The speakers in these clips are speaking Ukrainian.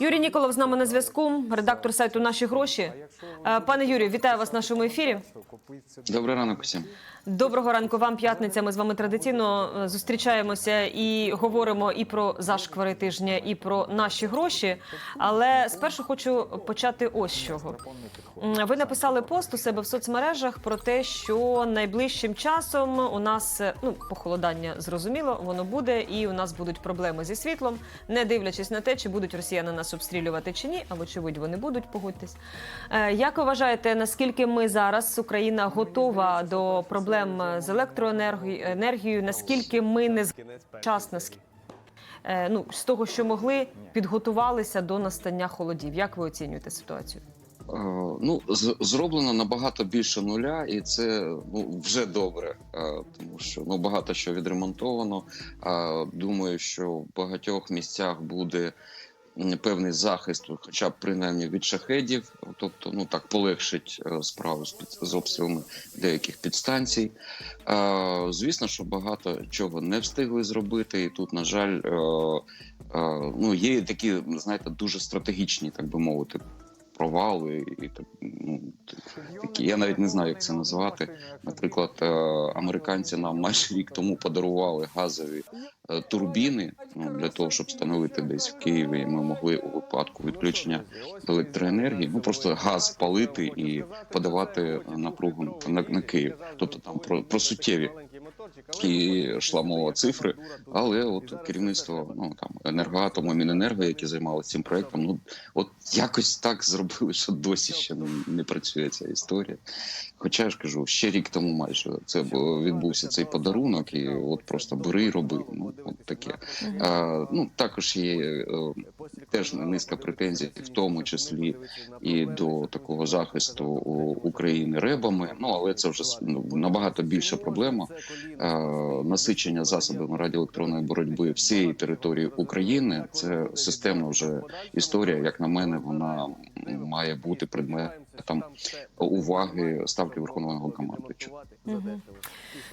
Юрій Ніколов з нами на зв'язку, редактор сайту Наші гроші. Е, Пане Юрію, вітаю вас в нашому ефірі. Добрий ранок усім. Доброго ранку вам п'ятниця. Ми з вами традиційно е, зустрічаємося і говоримо і про зашквари тижня, і про наші гроші. Але спершу хочу почати ось чого. Ви написали пост у себе в соцмережах про те, що найближчим часом у нас е, ну похолодання зрозуміло, воно буде, і у нас будуть проблеми зі світлом, не дивлячись на те, чи будуть росіяни нас обстрілювати чи ні, а вочевидь вони будуть, погодьтесь. Е, Як ви вважаєте, наскільки ми зараз Україна готова до проблем з електроенергією, енергією, наскільки ми не вчасно е, ну з того, що могли, підготувалися до настання холодів? Як ви оцінюєте ситуацію? Е, Ну, зроблено набагато більше нуля, і це ну вже добре, тому що ну багато що відремонтовано. Думаю, що в багатьох місцях буде певний захист, хоча б принаймні від шахедів, тобто ну так полегшить е, справу з, під- з обстрілами деяких підстанцій. Звісно, що багато чого не встигли зробити, і тут, на жаль, е, е, ну є такі, знаєте, дуже стратегічні, так би мовити, провали і так ну такі. Я навіть не знаю, як це назвати. Наприклад, американці нам майже рік тому подарували газові турбіни ну, для того, щоб встановити десь в Києві. Ми могли у випадку відключення електроенергії, ну просто газ палити і подавати напругу на, на Київ. Тобто там про, про суттєві і йшла мова цифри, але от керівництво ну там енергоатому, Міненерго, які займалися цим проектом, ну от якось так зробили, що досі ще не, не працює ця історія. Хоча я ж кажу, ще рік тому майже це відбувся цей подарунок, і от просто бери і роби. Ну от таке. А, ну також є е, теж низка претензій, в тому числі і до такого захисту України ребами. Ну але це вже ну, набагато більша проблема. Е, насичення засобами радіоелектронної боротьби всієї території України це системна вже історія. Як на мене, вона має бути предметом уваги ставки верховного командуючого.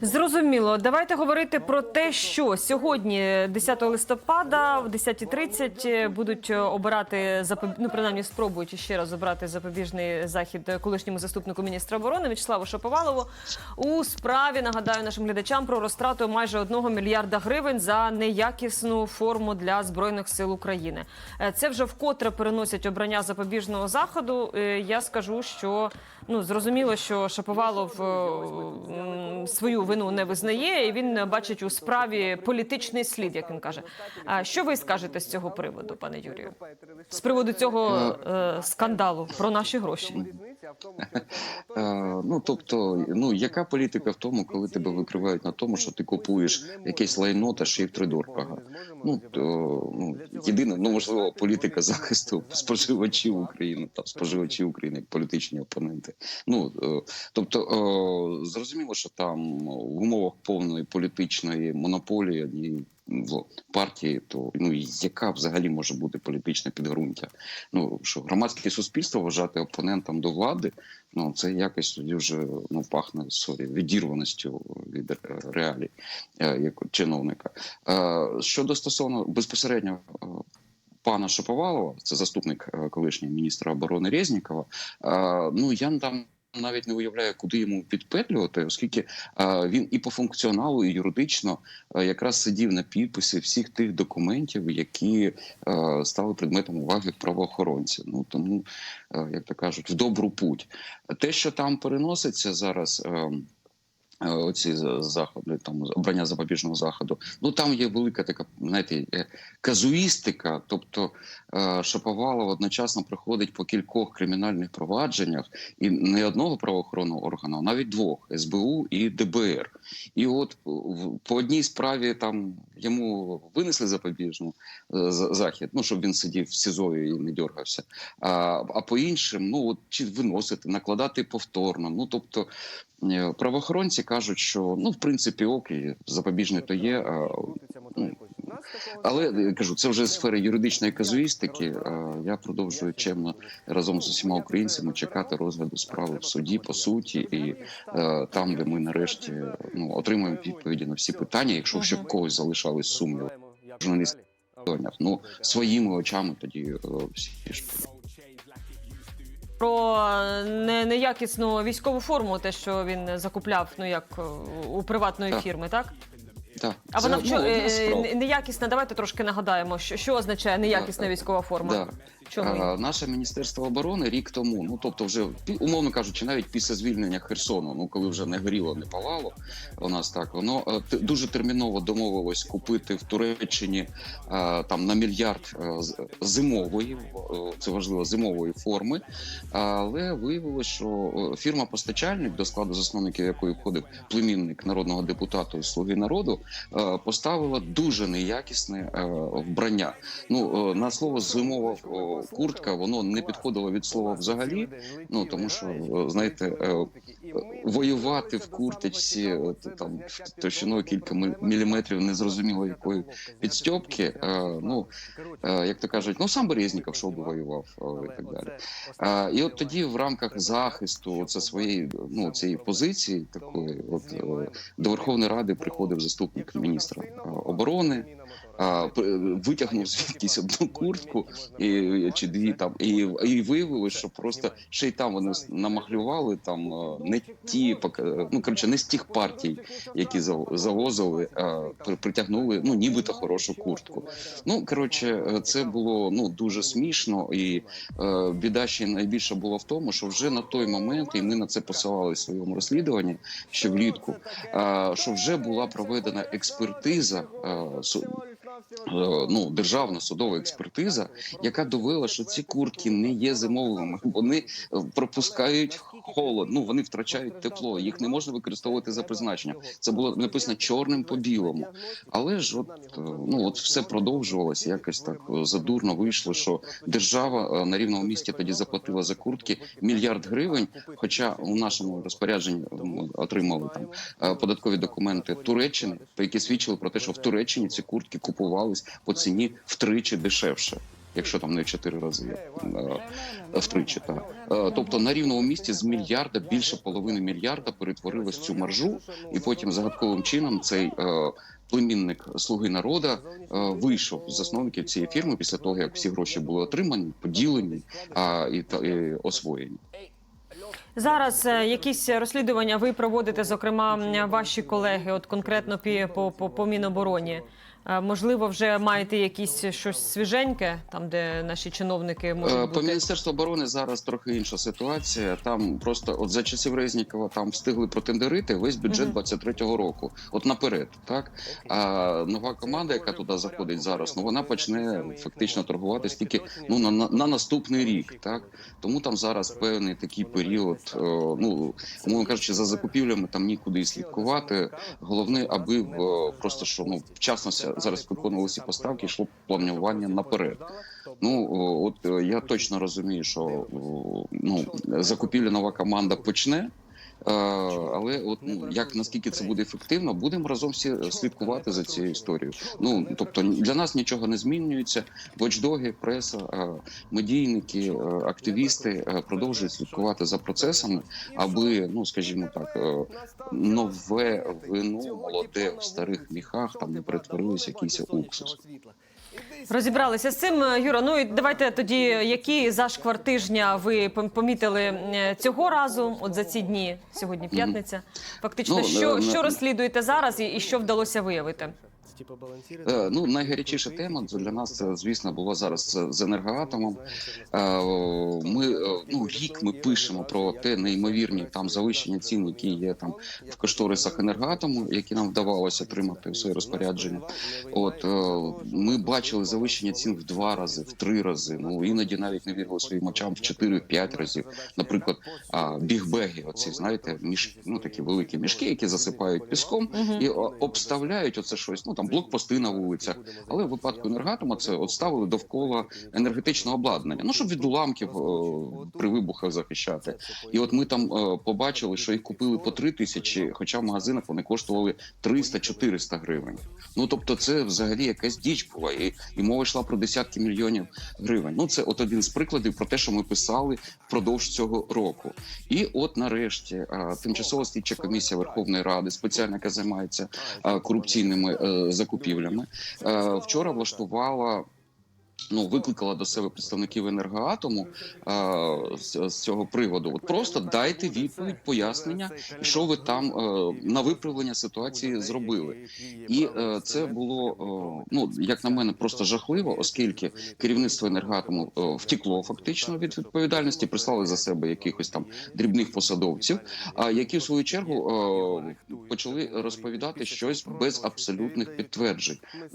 Зрозуміло. Давайте говорити про те, що сьогодні, 10 листопада, в 10.30 будуть обирати запоб... ну, принаймні спробують ще раз обрати запобіжний захід колишньому заступнику міністра оборони В'ячеславу Шаповалову у справі. Нагадаю нашим глядачам про розтрату майже одного мільярда гривень за неякісну форму для збройних сил України. Е, Це вже вкотре переносять обрання запобіжного заходу. Е, Я скажу, що ну зрозуміло, що Шаповалов е, свою вину не визнає, і він бачить у справі політичний слід, як він каже. А що ви скажете з цього приводу, пане Юрію? З приводу цього е, скандалу про наші гроші? Е, ну тобто, ну яка політика в тому, коли тебе викривають на тому, що ти купуєш якесь лайно та ще й втридорога? Ну то ну єдине, ну можливо, політика захисту споживачів України та споживачів України, як політичні опоненти. Ну е, тобто, е, зрозуміло, що там в умовах повної політичної монополії в партії, то ну яка взагалі може бути політичне підґрунтя? Ну що громадське суспільство вважати опонентом до влади, ну це якось тоді вже ну пахне сорі відірваністю від ре- реалій е, як чиновника. Щодо стосовно безпосередньо. Пана Шаповалова, це заступник е, колишнього міністра оборони Резнікова. е, Ну я там навіть не уявляю, куди йому підпетлювати, оскільки е, він і по функціоналу, і юридично якраз сидів на підписі всіх тих документів, які стали предметом уваги правоохоронців. Ну тому, як то кажуть, в добру путь. Те, що там переноситься зараз. е, е, Оці заходи, там обрання запобіжного заходу. Ну там є велика така, знаєте, е, казуїстика. Тобто е, Шаповалов одночасно проходить по кількох кримінальних провадженнях і не одного правоохоронного органу, а навіть двох СБУ і ДБР. І от по одній справі там йому винесли запобіжну е, захід, ну щоб він сидів в СІЗО і не дергався. А, а по іншим, ну от чи виносити, накладати повторно. Ну тобто е, правоохоронці кажуть, що ну в принципі ок, і запобіжний то є. А, ну, але я кажу, це вже сфера юридичної казуїстики. Я продовжую чемно разом з усіма українцями чекати розгляду справи в суді по суті, і е, там, де ми нарешті ну отримаємо відповіді на всі питання, якщо ще в когось залишались сумніви. Журналіст розслідуваннях. Ну своїми очами тоді е, всі ж Про не, неякісну військову форму, те, що він закупляв, ну як е, у приватної Так. фірми, так? так. А Це, вона чо- ну, одна е, з справ. неякісна. Давайте трошки нагадаємо, що, що означає неякісна військова форма. Да. Чому? Наше міністерство оборони рік тому, ну тобто, вже умовно кажучи, навіть після звільнення Херсону, ну коли вже не горіло, не палало у нас так, воно е, дуже терміново домовилось купити в Туреччині е, там на мільярд е, зимової, е, це важливо, зимової форми. Але виявилось, що е, фірма-постачальник, до складу засновників якої входив племінник народного депутата і слуги народу, е, поставила дуже неякісне е, вбрання. Ну е, на слово зимова куртка, воно не підходило від слова взагалі. Ну тому що е, знаєте, е, воювати в курточці е, там товщиною кілька мі- міліметрів незрозуміло якої підстьопки. е, Ну е, як то кажуть, ну сам Березніков що би воював е, і так далі. І от тоді, в рамках захисту це своєї ну цієї позиції, такої, от е, до Верховної Ради приходив заступник міністра е, оборони. А, витягнув звідкись одну куртку і, чи дві там, і, і виявилось, що просто ще й там вони намахлювали там не ті ну коротше, не з тих партій, які завозили, а притягнули ну нібито хорошу куртку. Ну коротше, це було ну дуже смішно, і е, біда ще найбільше була в тому, що вже на той момент, і ми на це посилали в своєму розслідуванні ще влітку. е, що вже була проведена експертиза. е, Ну, державна судова експертиза, яка довела, що ці куртки не є зимовими. Вони е, пропускають холод. Ну вони втрачають тепло. Їх не можна використовувати за призначенням. Це було написано чорним по білому. Але ж от е, ну от все продовжувалося. Якось так е, задурно вийшло, що держава е, на рівному місці тоді заплатила за куртки мільярд гривень. Хоча у нашому розпорядженні е, отримали там е, податкові документи Туреччини, які свідчили про те, що в Туреччині ці куртки купувались по ціні втричі дешевше. Якщо там не чотири рази е, втричі, так. Е, тобто на рівному місці з мільярда більше половини мільярда перетворилось цю маржу, і потім загадковим чином цей е, племінник слуги народа вийшов з засновників цієї фірми після того, як всі гроші були отримані, поділені а, і, освоєні. Зараз якісь розслідування ви проводите, зокрема ваші колеги, от конкретно по, по, по Мінобороні. Е, Можливо, вже маєте якісь щось свіженьке, там де наші чиновники Е, можуть По бути. міністерству оборони зараз трохи інша ситуація. Там просто от за часів Резнікова там встигли протендерити весь бюджет Мгм. 23-го року. От наперед, так а нова команда, яка туди заходить зараз, ну вона почне фактично торгуватись тільки ну на, на, на наступний рік. Так тому там зараз певний такий період. е, Ну умовно кажучи, за закупівлями там нікуди і слідкувати. Головне, аби просто що ну вчасно зараз виконувалися поставки, йшло планування наперед. Ну от е, я точно розумію, що ну закупівля нова команда почне. Е, Але от ну як наскільки це буде ефективно, будемо разом всі слідкувати за цією історією. Ну тобто для нас нічого не змінюється. Вочдоги, преса, е, медійники, е, активісти продовжують слідкувати за процесами, аби ну скажімо так, нове вино молоде в старих міхах там не перетворилось в якийсь уксус. Розібралися з цим, Юра. Ну і давайте тоді, які зашквар тижня ви помітили цього разу? От за ці дні, сьогодні п'ятниця. Фактично, Ну, що, е, що розслідуєте зараз, і що вдалося виявити? Е, Ну найгарячіша тема для нас звісно, була зараз з енергоатомом. Е, Ми е, ну рік ми пишемо про те неймовірні там завищення цін, які є там в кошторисах енергоатому, які нам вдавалося отримати в своє розпорядження. От ми бачили завищення цін в два рази, в три рази. Ну іноді навіть не вірили своїм очам в 4-5 разів. Наприклад, бігбеги, оці знаєте, між ну такі великі мішки, які засипають піском і обставляють оце щось. Ну там блокпости на вулицях. Але в випадку енергатома це от ставили довкола енергетичного обладнання. Ну щоб від уламків е, при вибухах захищати. І от ми там е, побачили, що їх купили по 3 тисячі, хоча в магазинах вони коштували 300-400 гривень. Ну тобто, це взагалі якась діч була, і, і мова йшла про десятки мільйонів гривень. Ну це от один з прикладів про те, що ми писали впродовж цього року. І от нарешті е, тимчасова слідча комісія Верховної Ради, спеціальна, яка займається корупційними закупівлями. Е, Вчора влаштувала. Ну, викликала до себе представників енергоатому е, з, з цього приводу. От просто дайте відповідь, пояснення, що ви там е, на виправлення ситуації зробили. І е, це було е, ну як на мене просто жахливо, оскільки керівництво енергоатому е, втекло фактично від відповідальності, прислали за себе якихось там дрібних посадовців, а які в свою чергу е, почали розповідати щось без абсолютних підтверджень. Е,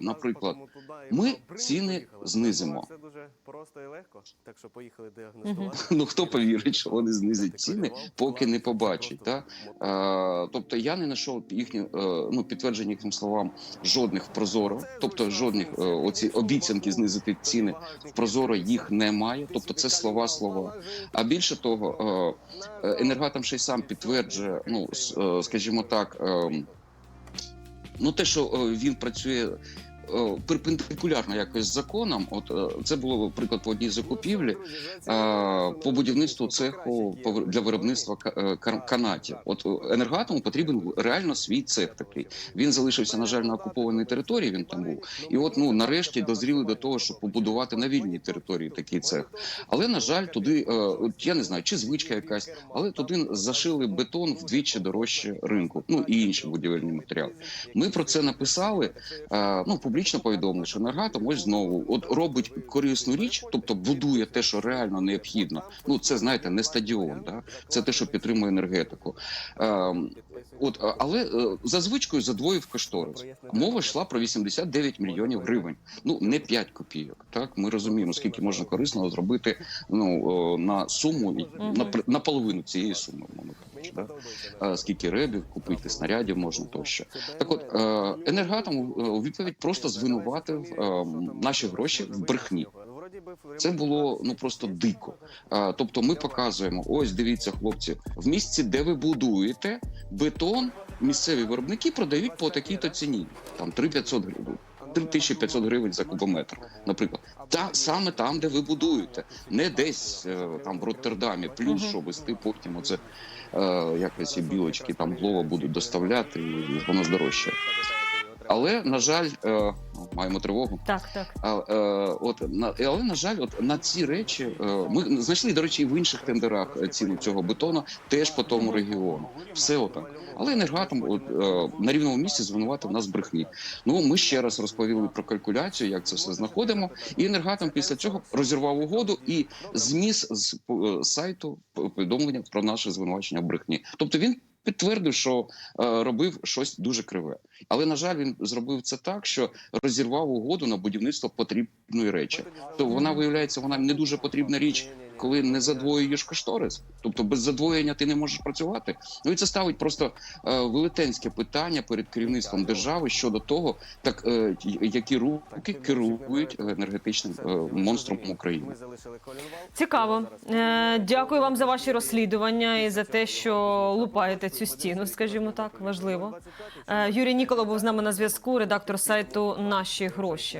наприклад, ми ціни знизимо. Це дуже просто і легко. Так що поїхали діагностувати. Ну хто повірить, що вони знизять ціни, поки не побачить. Та? Е, тобто я не знайшов їхні е, ну підтвердження їхнім словам жодних прозоро, тобто жодних е, оці обіцянки знизити ціни в прозоро їх немає. Тобто це слова слова. А більше того, е, е, ще й сам підтверджує, ну скажімо так, е, ну те, що він працює. Е, Перпендикулярно якось з законом, от е, це було приклад по одній закупівлі е, по будівництву цеху для виробництва ка- канатів. От енергоатому потрібен реально свій цех такий. Він залишився на жаль на окупованій території. Він там був, і от ну нарешті дозріли до того, щоб побудувати на вільній території такий цех. Але на жаль, туди я не знаю, чи звичка якась, але туди зашили бетон вдвічі дорожче ринку. Ну і інші будівельні матеріали. Ми про це написали. Ну публічно повідомили, що енергатом ось знову от робить корисну річ, тобто будує те, що реально необхідно. Ну це знаєте, не стадіон, да це те, що підтримує енергетику. Е, От але е, за звичкою задвоїв кошторис. Мова йшла про 89 мільйонів гривень. Ну не 5 копійок. Так ми розуміємо, скільки можна корисного зробити ну на суму на, на половину цієї суми. Да? А, скільки ребів купити, снарядів можна тощо. Так, от е, енергатом е, у відповідь просто звинуватив е, наші гроші в брехні. Це було ну просто дико. А, тобто, ми показуємо: ось дивіться, хлопці, в місці, де ви будуєте бетон, місцеві виробники продають по такій-то ціні, там 3500 гривень. 3500 гривень за кубометр, наприклад, та саме там, де ви будуєте, не десь е, там в Роттердамі, плюс що вести потім оце е, якось і білочки там лова будуть доставляти, і воно ж дорожче. Але на жаль, е, маємо тривогу. Так, так. А, е, от на але на жаль, от на ці речі е, ми знайшли до речі і в інших тендерах ціну цього бетону теж по тому регіону. Все отак. Але енергатом от, е, на рівному місці звинуватив нас брехні. Ну ми ще раз розповіли про калькуляцію, як це все знаходимо. І енергатом після цього розірвав угоду і зніс з е, сайту повідомлення про наше звинувачення в брехні. Тобто він. Підтвердив, що е, робив щось дуже криве, але на жаль, він зробив це так, що розірвав угоду на будівництво потрібної речі. То вона виявляється, вона не дуже потрібна річ, коли не задвоюєш кошторис. Тобто без задвоєння ти не можеш працювати. Ну і це ставить просто е, велетенське питання перед керівництвом держави щодо того, так е, які руки керують енергетичним е, монстром України. Ми залишили колінвал. Цікаво. Е, дякую вам за ваші розслідування і за те, що лупаєте цю стіну, скажімо так, важливо. Е, Юрій Ніколов був з нами на зв'язку, редактор сайту Наші гроші.